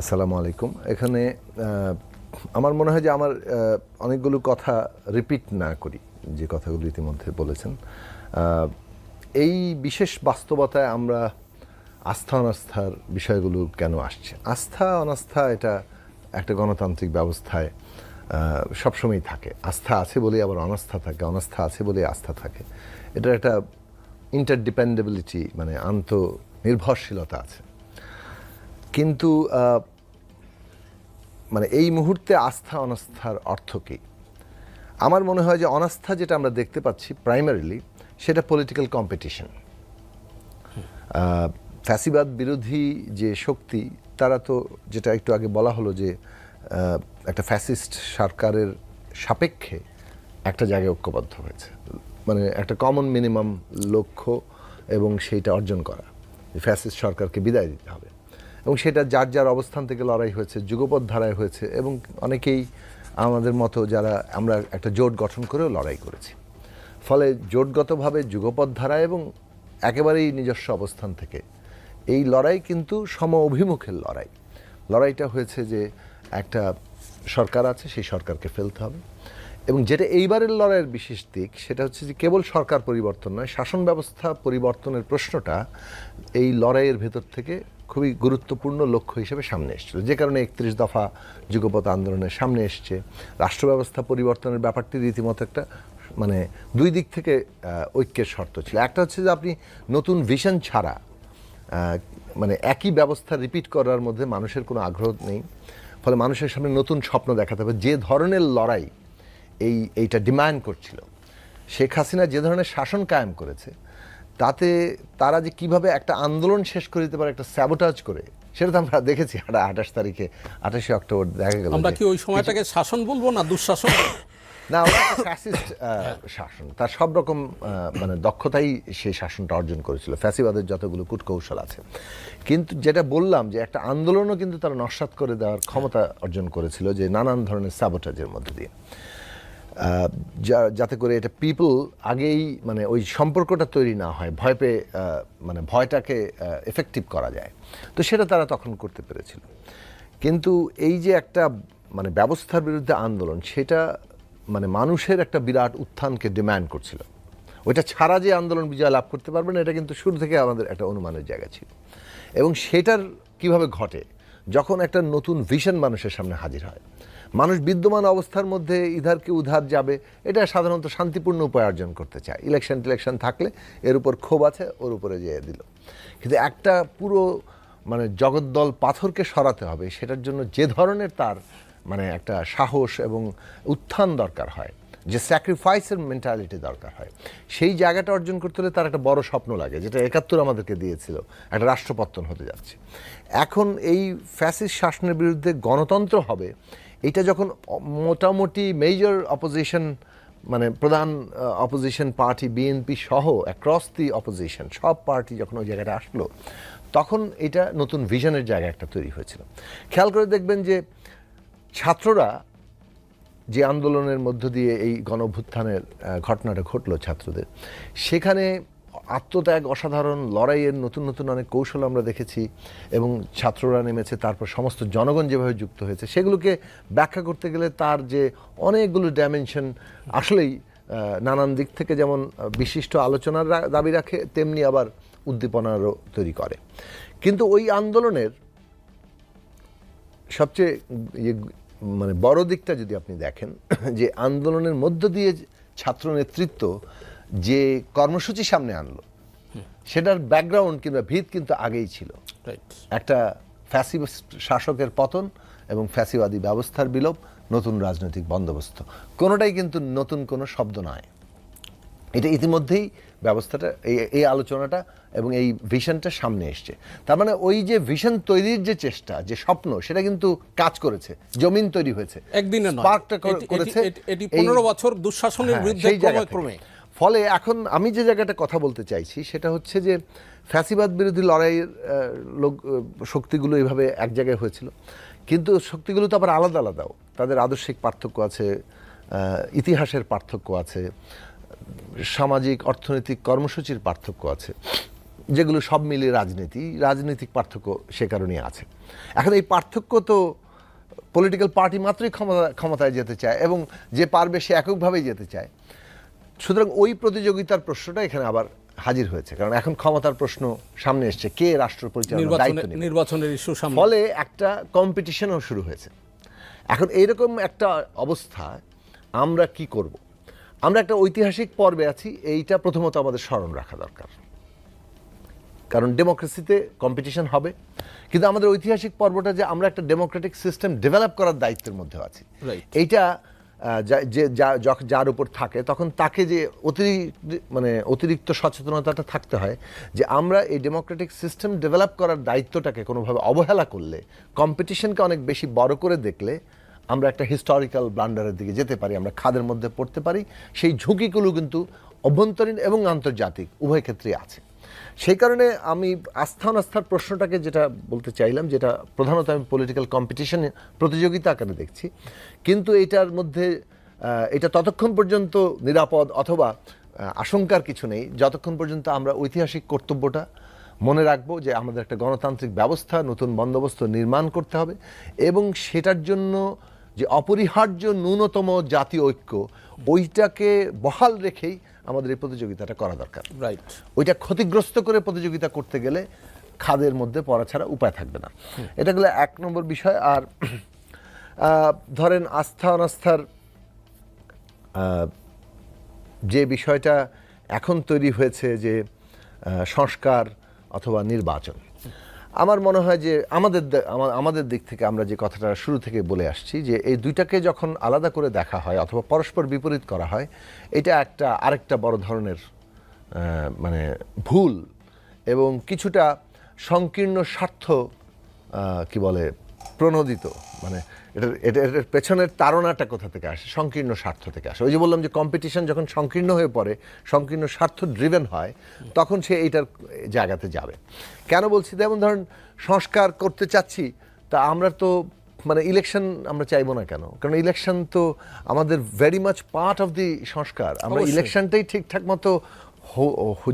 আসসালামু আলাইকুম। এখানে আমার মনে হয় যে আমার অনেকগুলো কথা রিপিট না করি, যে কথাগুলো ইতিমধ্যে বলেছেন। এই বিশেষ বাস্তবতায় আমরা আস্থা অনাস্থার বিষয়গুলো কেন আসছে? আস্থা অনাস্থা এটা একটা গণতান্ত্রিক ব্যবস্থায় সবসময়ই থাকে। আস্থা আছে বলেই আবার অনাস্থা থাকে, অনাস্থা আছে বলেই আস্থা থাকে। এটার একটা ইন্টারডিপেন্ডেবিলিটি মানে আন্ত নির্ভরশীলতা আছে। কিন্তু মানে এই মুহূর্তে আস্থা অনাস্থার অর্থ কী? আমার মনে হয় যে অনাস্থা যেটা আমরা দেখতে পাচ্ছি প্রাইমারিলি সেটা পলিটিক্যাল কম্পিটিশন ফ্যাসিবাদ বিরোধী যে শক্তি, তারা তো যেটা একটু আগে বলা হলো যে একটা ফ্যাসিস্ট সরকারের সাপেক্ষে একটা জায়গায় ঐক্যবদ্ধ হয়েছে। মানে একটা কমন মিনিমাম লক্ষ্য এবং সেইটা অর্জন করা। ফ্যাসিস্ট সরকারকে বিদায় দিতে হবে। এবং সেটা যার যার অবস্থান থেকে লড়াই হয়েছে, যুগপৎ ধারায় হয়েছে এবং অনেকেই আমাদের মতো যারা আমরা একটা জোট গঠন করেও লড়াই করেছি। ফলে জোটগতভাবে যুগপৎ ধারা এবং একেবারেই নিজস্ব অবস্থান থেকে এই লড়াই কিন্তু সম অভিমুখের লড়াই। লড়াইটা হয়েছে যে একটা সরকার আছে, সেই সরকারকে ফেলতে হবে এবং যেটা এইবারের লড়াইয়ের বিশেষ দিক সেটা হচ্ছে যে কেবল সরকার পরিবর্তন নয়, শাসন ব্যবস্থা পরিবর্তনের প্রশ্নটা এই লড়াইয়ের ভেতর থেকে খুবই গুরুত্বপূর্ণ লক্ষ্য হিসেবে সামনে এসেছিল। যে কারণে একত্রিশ দফা যুগপৎ আন্দোলনের সামনে এসছে। রাষ্ট্র ব্যবস্থা পরিবর্তনের ব্যাপারটি রীতিমতো একটা মানে দুই দিক থেকে ঐক্যের শর্ত ছিল। একটা হচ্ছে যে আপনি নতুন ভিশন ছাড়া মানে একই ব্যবস্থা রিপিট করার মধ্যে মানুষের কোনো আগ্রহ নেই। ফলে মানুষের সামনে নতুন স্বপ্ন দেখাতে হবে। যে ধরনের লড়াই এই, এইটা ডিমান্ড করছিল, শেখ হাসিনা যে ধরনের শাসন কায়েম করেছে তাতে তারা যে কীভাবে একটা আন্দোলন শেষ করে দিতে পারে একটা স্যাবোটাজ করে সেটা তো আমরা দেখেছি আঠাশ তারিখে আঠাশে অক্টোবর দেখা গেল আমরা কি ওই সময়টাকে শাসন বলব না দুঃশাসন? না ফ্যাসিস্ট শাসন। তার সব রকম মানে দক্ষতাই সেই শাসনটা অর্জন করেছিল। ফ্যাসিবাদের যতগুলো কূটকৌশল আছে। কিন্তু যেটা বললাম যে একটা আন্দোলনও কিন্তু তারা নস্বাত করে দেওয়ার ক্ষমতা অর্জন করেছিল যে নানান ধরনের স্যাবোটাজের মধ্যে দিয়ে। যাতে করে এটা পিপল আগেই মানে ওই সম্পর্কটা তৈরি না হয়, ভয় পেয়ে মানে ভয়টাকে এফেক্টিভ করা যায়। তো সেটা তারা তখন করতে পেরেছিল। কিন্তু এই যে একটা মানে ব্যবস্থার বিরুদ্ধে আন্দোলন, সেটা মানে মানুষের একটা বিরাট উত্থানকে ডিম্যান্ড করছিল। ওইটা ছাড়া যে আন্দোলন বিজয় লাভ করতে পারবে না, এটা কিন্তু শুরু থেকে আমাদের একটা অনুমানের জায়গা ছিল। এবং সেটার কীভাবে ঘটে? যখন একটা নতুন ভিশন মানুষের সামনে হাজির হয় মানুষ বিদ্যমান অবস্থার মধ্যে ইধারকে উধার যাবে, এটা সাধারণত শান্তিপূর্ণ উপায় অর্জন করতে চায়। ইলেকশন টিলেকশন থাকলে এর উপর ক্ষোভ আছে, ওর উপরে যেয়ে দিল। কিন্তু একটা পুরো মানে জগদ্দল পাথরকে সরাতে হবে, সেটার জন্য যে ধরনের তার মানে একটা সাহস এবং উত্থান দরকার হয়, যে স্যাক্রিফাইসের মেন্টালিটি দরকার হয়, সেই জায়গাটা অর্জন করতে হলে তার একটা বড় স্বপ্ন লাগে, যেটা একাত্তর আমাদেরকে দিয়েছিল, একটা রাষ্ট্রপত্তন হতে যাচ্ছে। এখন এই ফ্যাসিস শাসনের বিরুদ্ধে গণতন্ত্র হবে এটা যখন মোটামুটি মেজর অপোজিশন মানে প্রধান অপোজিশন পার্টি বিএনপি সহ অ্যাক্রস দি অপোজিশন সব পার্টি যখন ওই জায়গাটা আসলো তখন এটা নতুন ভিশনের জায়গা একটা তৈরি হয়েছিল। খেয়াল করে দেখবেন যে ছাত্ররা যে আন্দোলনের মধ্য দিয়ে এই গণ অভ্যুত্থানের আহ, ঘটনাটা ঘটলো ছাত্রদের সেখানে আত্মত্যাগ, অসাধারণ, লড়াইয়ের নতুন নতুন অনেক কৌশল আমরা দেখেছি এবং ছাত্ররা নেমেছে, তারপর সমস্ত জনগণ যেভাবে যুক্ত হয়েছে, সেগুলোকে ব্যাখ্যা করতে গেলে তার যে অনেকগুলো ডাইমেনশন আসলেই নানান দিক থেকে যেমন বিশিষ্ট আলোচনার দাবি রাখে, তেমনি আবার উদ্দীপনারও তৈরি করে। কিন্তু ওই আন্দোলনের সবচেয়ে ইয়ে মানে বড় দিকটা যদি আপনি দেখেন, যে আন্দোলনের মধ্য দিয়ে ছাত্র নেতৃত্ব যে কর্মসূচি সামনে আনলো সেটার ব্যাকগ্রাউন্ড কিংবা ভিত কিন্তু আগেই ছিল। একটা ফ্যাসিস্ট শাসকের পতন এবং ফ্যাসিবাদী ব্যবস্থার বিলোপ নতুন রাজনৈতিক বন্দোবস্ত। কোনোটাই কিন্তু নতুন কোনো শব্দ নয়। এটা ইতিমধ্যেই ব্যবস্থাটা এই এই আলোচনাটা এবং এই ভিশনটা সামনে এসছে। তার মানে ওই যে ভিশন তৈরির যে চেষ্টা যে স্বপ্ন সেটা কিন্তু কাজ করেছে জমিন তৈরি হয়েছে। একদিনে নয়। স্পার্কটা করেছে এটি- পনেরো বছর দুঃশাসনের হ্যাঁ, বিরুদ্ধে। ক্রমে। ফলে এখন আমি যে জায়গাটা কথা বলতে চাইছি, সেটা হচ্ছে যে ফ্যাসিবাদ বিরোধী লড়াইয়ের লোক শক্তিগুলো এইভাবে এক জায়গায় হয়েছিল। কিন্তু শক্তিগুলো তো আবার আলাদা আলাদাও। তাদের আদর্শিক পার্থক্য আছে ইতিহাসের পার্থক্য আছে, সামাজিক, অর্থনৈতিক কর্মসূচির পার্থক্য আছে, যেগুলো সব মিলিয়ে রাজনীতি, রাজনৈতিক পার্থক্য সে কারণেই আছে। এখন এই পার্থক্য তো পলিটিক্যাল পার্টি মাত্রই ক্ষমতা, ক্ষমতায় যেতে চায় এবং যে পারবে সে এককভাবেই যেতে চায়। সুতরাং ওই প্রতিযোগিতার প্রশ্নটা এখানে আবার হাজির হয়েছে কারণ এখন ক্ষমতার প্রশ্ন সামনে এসছে কে রাষ্ট্র পরিচালনার দায়িত্ব নির্বাচনের ইস্যু সামনে। ফলে একটা কম্পিটিশনও শুরু হয়েছে। এখন এইরকম একটা অবস্থায় আমরা কি করব? আমরা একটা ঐতিহাসিক পর্বে আছি এইটা প্রথমত আমাদের স্মরণ রাখা দরকার। কারণ ডেমোক্রেসিতে কম্পিটিশন হবে কিন্তু আমাদের ঐতিহাসিক পর্বটা যে আমরা একটা ডেমোক্রেটিক সিস্টেম ডেভেলপ করার দায়িত্বের মধ্যে আছি. এইটা যা- যে যার উপর থাকে, তখন তাকে যে অতিরিক্ত মানে অতিরিক্ত সচেতনতাটা থাকতে হয়, যে আমরা এই ডেমোক্রেটিক সিস্টেম ডেভেলপ করার দায়িত্বটাকে কোনোভাবে অবহেলা করলে কম্পিটিশনকে অনেক বেশি বড় করে দেখলে, আমরা একটা হিস্টোরিক্যাল ব্লান্ডারের দিকে যেতে পারি, আমরা খাদের মধ্যে পড়তে পারি, সেই ঝুঁকিগুলো কিন্তু অভ্যন্তরীণ এবং আন্তর্জাতিক উভয় ক্ষেত্রেই আছে। সেই কারণে আমি আস্থা অনাস্থার প্রশ্নটাকে যেটা বলতে চাইলাম, যেটা প্রধানত আমি পলিটিক্যাল কম্পিটিশন প্রতিযোগিতা আকারে দেখছি, কিন্তু এটার মধ্যে এটা ততক্ষণ পর্যন্ত নিরাপদ অথবা আশঙ্কার কিছু নেই। যতক্ষণ পর্যন্ত আমরা ঐতিহাসিক কর্তব্যটা মনে রাখব যে আমাদের একটা গণতান্ত্রিক ব্যবস্থা, নতুন বন্দোবস্ত নির্মাণ করতে হবে এবং সেটার জন্য যে অপরিহার্য ন্যূনতম জাতীয় ঐক্য ওইটাকে বহাল রেখেই আমাদের এই প্রতিযোগিতাটা করা দরকার। রাইট ওইটা ক্ষতিগ্রস্ত করে প্রতিযোগিতা করতে গেলে খাদের মধ্যে পড়া ছাড়া উপায় থাকবে না। এটা গেলে এক নম্বর বিষয় আর ধরেন আস্থা অনাস্থার যে বিষয়টা এখন তৈরি হয়েছে যে সংস্কার অথবা নির্বাচন। আমার মনে হয় যে আমাদের আমাদের দিক থেকে আমরা যে কথাটা শুরু থেকে বলে আসছি, যে এই দুইটাকে যখন আলাদা করে দেখা হয় অথবা পরস্পর বিপরীত করা হয়, এটা একটা আরেকটা বড় ধরনের মানে ভুল এবং কিছুটা সংকীর্ণ স্বার্থ কি বলে, প্রণোদিত। মানে এটার এটা এটার পেছনের তাড়নাটা কোথা থেকে আসে? সংকীর্ণ স্বার্থ থেকে আসে। ওই যে বললাম যে কম্পিটিশন যখন সংকীর্ণ হয়ে পড়ে সংকীর্ণ স্বার্থ ড্রিভেন হয় তখন সে এইটার জায়গাতে যাবে। কেন বলছি? যেমন ধরেন সংস্কার করতে চাচ্ছি তা আমরা তো মানে ইলেকশন আমরা চাইব না কেন? কারণ ইলেকশন তো আমাদের very much part of the সংস্কার। আমরা ইলেকশনটাই ঠিকঠাক মতো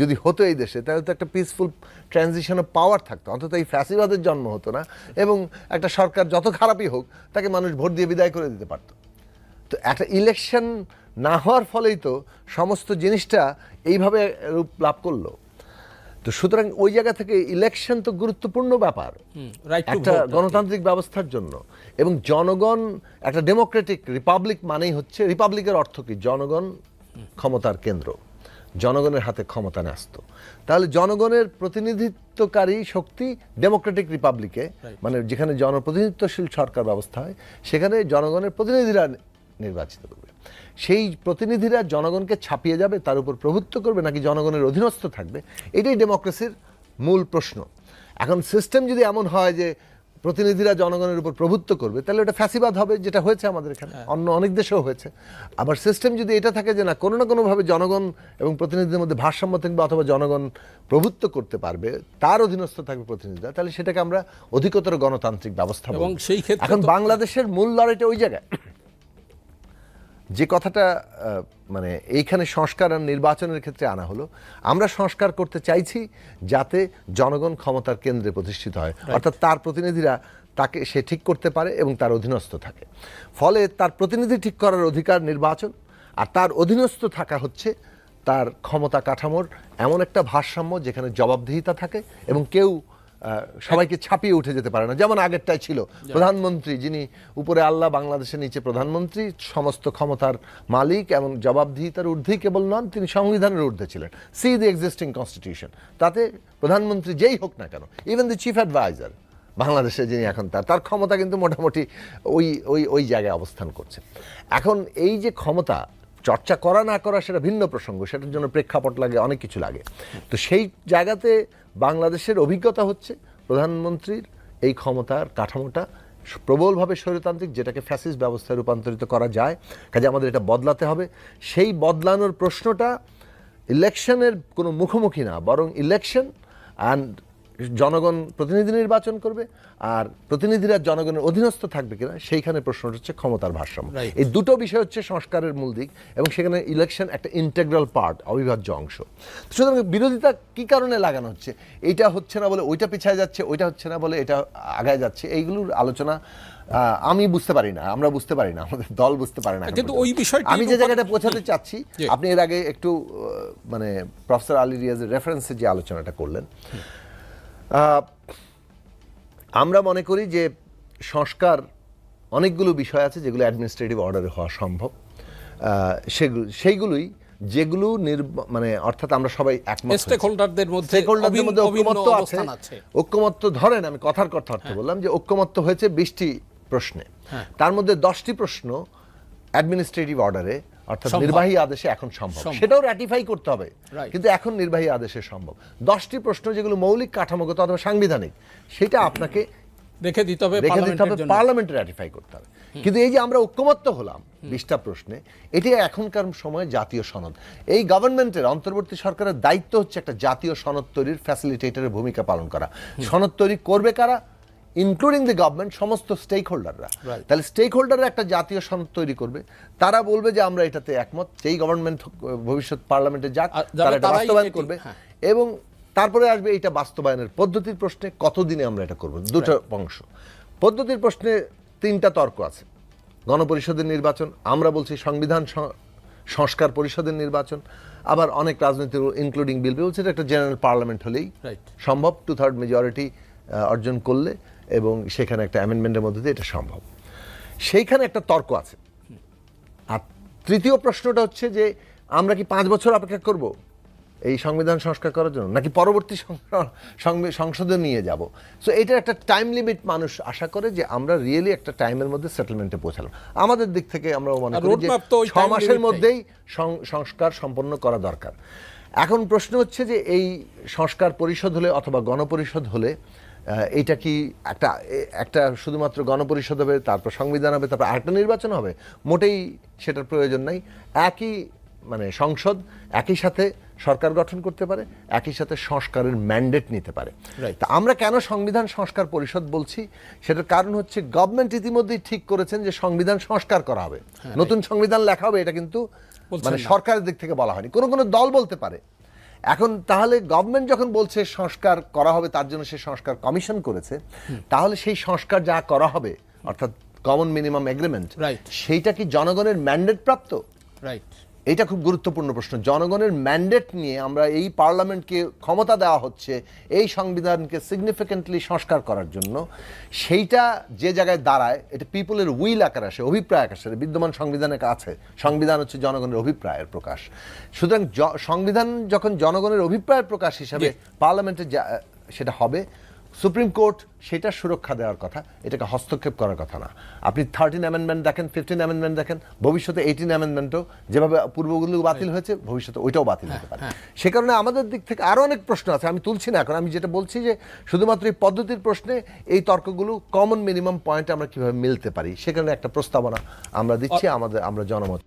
যদি হতো এই দেশে তাহলে তো একটা পিসফুল ট্রানজিশন অফ পাওয়ার থাকতো। অন্তত এই ফ্যাসিবাদের জন্ম হতো না। এবং একটা সরকার যত খারাপই হোক তাকে মানুষ ভোট দিয়ে বিদায় করে দিতে পারতো। তো একটা ইলেকশন না হওয়ার ফলেই তো সমস্ত জিনিসটা এইভাবে রূপ লাভ করল। তো সুতরাং ওই জায়গা থেকে ইলেকশন তো গুরুত্বপূর্ণ ব্যাপার। একটা গণতান্ত্রিক ব্যবস্থার জন্য। এবং জনগণ একটা ডেমোক্রেটিক রিপাবলিক মানেই হচ্ছে রিপাবলিকের অর্থ কি? জনগণ ক্ষমতার কেন্দ্র। জনগণের হাতে ক্ষমতা ন্যস্ত তাহলে জনগণের প্রতিনিধিত্বকারী শক্তি ডেমোক্রেটিক রিপাবলিকে মানে যেখানে জনপ্রতিনিধিত্বশীল সরকার ব্যবস্থা হয় সেখানে জনগণের প্রতিনিধিরা নির্বাচিত করবে। সেই প্রতিনিধিরা জনগণকে ছাপিয়ে যাবে তার উপর প্রভুত্ব করবে নাকি জনগণের অধীনস্থ থাকবে? এটাই ডেমোক্রেসির মূল প্রশ্ন। এখন সিস্টেম যদি এমন হয় যে প্রতিনিধিরা জনগণের উপর প্রভুত্ব করবে তাহলে ওটা ফ্যাসিবাদ হবে যেটা হয়েছে আমাদের এখানে। অন্য অনেক দেশেও হয়েছে। আবার সিস্টেম যদি এটা থাকে যে না কোনো না কোনোভাবে জনগণ এবং প্রতিনিধিদের মধ্যে ভারসাম্য থাকবে অথবা জনগণ প্রভুত্ব করতে পারবে তার অধীনস্থ থাকবে প্রতিনিধিরা তাহলে সেটাকে আমরা অধিকতর গণতান্ত্রিক ব্যবস্থা এবং সেই ক্ষেত্রে এখন বাংলাদেশের মূল লড়াইটা ওই জায়গায়। যে কথাটা মানে এইখানে সংস্কার আর নির্বাচনের ক্ষেত্রে আনা হলো আমরা সংস্কার করতে চাইছি যাতে জনগণ ক্ষমতার কেন্দ্রে প্রতিষ্ঠিত হয়। অর্থাৎ তার প্রতিনিধিরা তাকে সে ঠিক করতে পারে এবং তার অধীনস্থ থাকে। ফলে তার প্রতিনিধি ঠিক করার অধিকার নির্বাচন আর তার অধীনস্থ থাকা হচ্ছে তার ক্ষমতা কাঠামোর এমন একটা ভারসাম্য যেখানে জবাবদিহিতা থাকে এবং কেউ সবাইকে ছাপিয়ে উঠে যেতে পারে না। যেমন আগেরটাই ছিল। প্রধানমন্ত্রী যিনি উপরে আল্লাহ বাংলাদেশের নিচে প্রধানমন্ত্রী সমস্ত ক্ষমতার মালিক এবং জবাবদিহিতার ঊর্ধ্বেই কেবল নন তিনি সংবিধানের ঊর্ধ্বে ছিলেন। সি দি এক্সিস্টিং কনস্টিটিউশন তাতে প্রধানমন্ত্রী যেই হোক না কেন ইভেন দি চিফ অ্যাডভাইজার বাংলাদেশে যিনি এখন তার তার ক্ষমতা কিন্তু মোটামুটি ওই ওই ওই জায়গায় অবস্থান করছে। এখন এই যে ক্ষমতা চর্চা করা না করা সেটা ভিন্ন প্রসঙ্গ, সেটার জন্য প্রেক্ষাপট লাগে, অনেক কিছু লাগে। তো সেই জায়গাতে বাংলাদেশের অভিজ্ঞতা হচ্ছে, প্রধানমন্ত্রীর এই ক্ষমতার কাঠামোটা প্রবলভাবে স্বৈরতান্ত্রিক, যেটাকে ফ্যাসিস ব্যবস্থায় রূপান্তরিত করা যায়, কাজে আমাদের এটা বদলাতে হবে। সেই বদলানোর প্রশ্নটা ইলেকশনের কোনো মুখোমুখি না, বরং ইলেকশন অ্যান্ড জনগণ প্রতিনিধি নির্বাচন করবে আর প্রতিনিধিরা জনগণের অধীনস্থ থাকবে কিনা সেইখানে প্রশ্নটা হচ্ছে ক্ষমতার ভারসাম্য। এই দুটো বিষয় হচ্ছে সংস্কারের মূল দিক এবং সেখানে ইলেকশন একটা ইন্টেগ্রাল পার্ট অবিভাজ্য অংশ। সুতরাং বিরোধিতা কি কারণে লাগানো হচ্ছে? এইটা হচ্ছে না বলে ওইটা পিছায় যাচ্ছে ওইটা হচ্ছে না বলে এটা আগায় যাচ্ছে এইগুলোর আলোচনা আমি বুঝতে পারি না আমরা বুঝতে পারি না আমাদের দল বুঝতে পারে না কিন্তু ওই বিষয়টি আমি যে জায়গাটা পৌঁছাতে চাচ্ছি আপনি এর আগে একটু মানে প্রফেসর আলী রিয়াজের রেফারেন্সে যে আলোচনাটা করলেন আমরা মনে করি যে সংস্কার অনেকগুলো বিষয় আছে যেগুলো অ্যাডমিনিস্ট্রেটিভ অর্ডারে হওয়া সম্ভব। সেগুলো সেইগুলোই যেগুলো মানে অর্থাৎ আমরা সবাই একমত মধ্যে স্টেকহোল্ডারদের মধ্যে ঐক্যমত্য আছে। ঐক্যমত্য ধরেন আমি কথার কথা অর্থ বললাম যে ঐক্যমত্য হয়েছে বিশটি প্রশ্নে। হ্যাঁ। তার মধ্যে দশটি প্রশ্ন অ্যাডমিনিস্ট্রেটিভ অর্ডারে অর্থাৎ নির্বাহী আদেশে এখন সম্ভব। সেটাও র্যাটিফাই করতে হবে। কিন্তু এখন নির্বাহী আদেশে সম্ভব। দশটি প্রশ্ন যেগুলো মৌলিক কাঠামোগত অথবা সাংবিধানিক সেটা আপনাকে রেখে দিতে হবে রেখে দিতে হবে পার্লামেন্টে র্যাটিফাই করতে হবে। কিন্তু এই যে আমরা ঐক্যমত্য হলাম বিশটা প্রশ্নে এটি এখনকার সময় জাতীয় সনদ। এই গভর্নমেন্টের অন্তর্বর্তী সরকারের দায়িত্ব হচ্ছে একটা জাতীয় সনদ তৈরির ফ্যাসিলিটেটরের ভূমিকা পালন করা। সনদ তৈরি করবে কারা? ইনক্লুডিং দ্য গভর্নমেন্ট সমস্ত স্টেক হোল্ডাররা তাহলে স্টেক হোল্ডাররা একটা জাতীয় সনদ তৈরি করবে। তারা বলবে যে আমরা এটাতে একমত যেই গভর্নমেন্ট ভবিষ্যৎ পার্লামেন্টে যাক তারা এটা বাস্তবায়ন করবে। হ্যাঁ। এবং তারপরে আসবে এটা বাস্তবায়নের পদ্ধতির প্রশ্নে কতদিনে আমরা এটা করব? দুটো অংশ। পদ্ধতির প্রশ্নে তিনটা তর্ক আছে। গণপরিষদের নির্বাচন আমরা বলছি সংবিধান সংস্কার পরিষদের নির্বাচন আবার অনেক রাজনৈতিক ইনক্লুডিং বিল বলছে একটা জেনারেল পার্লামেন্ট হলেই সম্ভব। টু থার্ড মেজরিটি অর্জন করলে এবং সেখানে একটা অ্যামেন্ডমেন্টের মধ্যে দিয়ে এটা সম্ভব। সেইখানে একটা তর্ক আছে। আর তৃতীয় প্রশ্নটা হচ্ছে যে আমরা কি পাঁচ বছর অপেক্ষা করব এই সংবিধান সংস্কার করার জন্য? নাকি পরবর্তী সংসদে নিয়ে যাব? সো এটার একটা টাইম লিমিট মানুষ আশা করে যে আমরা রিয়েলি একটা টাইমের মধ্যে সেটেলমেন্টে পৌঁছালাম। আমাদের দিক থেকে আমরা মনে করি যে ছ মাসের মধ্যেই সংস্কার সম্পন্ন করা দরকার। এখন প্রশ্ন হচ্ছে যে এই সংস্কার পরিষদ হলে অথবা গণপরিষদ হলে এটা কি একটা একটা শুধুমাত্র গণপরিষদ হবে তারপর সংবিধান হবে তারপর আরেকটা নির্বাচন হবে? মোটেই সেটার প্রয়োজন নাই। একই মানে সংসদ একই সাথে সরকার গঠন করতে পারে একই সাথে সংস্কারের ম্যান্ডেট নিতে পারে. তা আমরা কেন সংবিধান সংস্কার পরিষদ বলছি? সেটার কারণ হচ্ছে গভর্নমেন্ট ইতিমধ্যেই ঠিক করেছেন যে সংবিধান সংস্কার করা হবে। নতুন সংবিধান লেখা হবে এটা কিন্তু মানে সরকারের দিক থেকে বলা হয়নি। কোনো কোনো দল বলতে পারে। এখন তাহলে গভর্নমেন্ট যখন বলছে সংস্কার করা হবে তার জন্য সে সংস্কার কমিশন করেছে তাহলে সেই সংস্কার যা করা হবে অর্থাৎ কমন মিনিমাম এগ্রিমেন্ট রাইট সেইটা কি জনগণের ম্যান্ডেট প্রাপ্ত? রাইট এটা খুব গুরুত্বপূর্ণ প্রশ্ন। জনগণের ম্যান্ডেট নিয়ে আমরা এই পার্লামেন্টকে ক্ষমতা দেওয়া হচ্ছে এই সংবিধানকে সিগনিফিকেন্টলি সংস্কার করার জন্য। সেইটা যে জায়গায় দাঁড়ায় এটা পিপলের উইল আকার আসে অভিপ্রায় আকার আসে বিদ্যমান সংবিধানের আছে সংবিধান হচ্ছে জনগণের অভিপ্রায়ের প্রকাশ। সুতরাং সংবিধান যখন জনগণের অভিপ্রায়ের প্রকাশ হিসাবে পার্লামেন্টে যা- সেটা হবে সুপ্রিম কোর্ট সেটা সুরক্ষা দেওয়ার কথা এটাকে হস্তক্ষেপ করার কথা না। আপনি থার্টিন অ্যামেন্ডমেন্ট দেখেন ফিফটিন অ্যামেন্ডমেন্ট দেখেন ভবিষ্যতে এইটিন অ্যামেন্ডমেন্টও যেভাবে পূর্বগুলো বাতিল হয়েছে ভবিষ্যতে ওইটাও বাতিল হতে পারে। সে কারণে আমাদের দিক থেকে আরও অনেক প্রশ্ন আছে আমি তুলছি না এখন আমি যেটা বলছি যে শুধুমাত্র এই পদ্ধতির প্রশ্নে এই তর্কগুলো কমন মিনিমাম পয়েন্টে আমরা কীভাবে মিলতে পারি সেখানে একটা প্রস্তাবনা আমরা দিচ্ছি আমাদের আমরা জনমত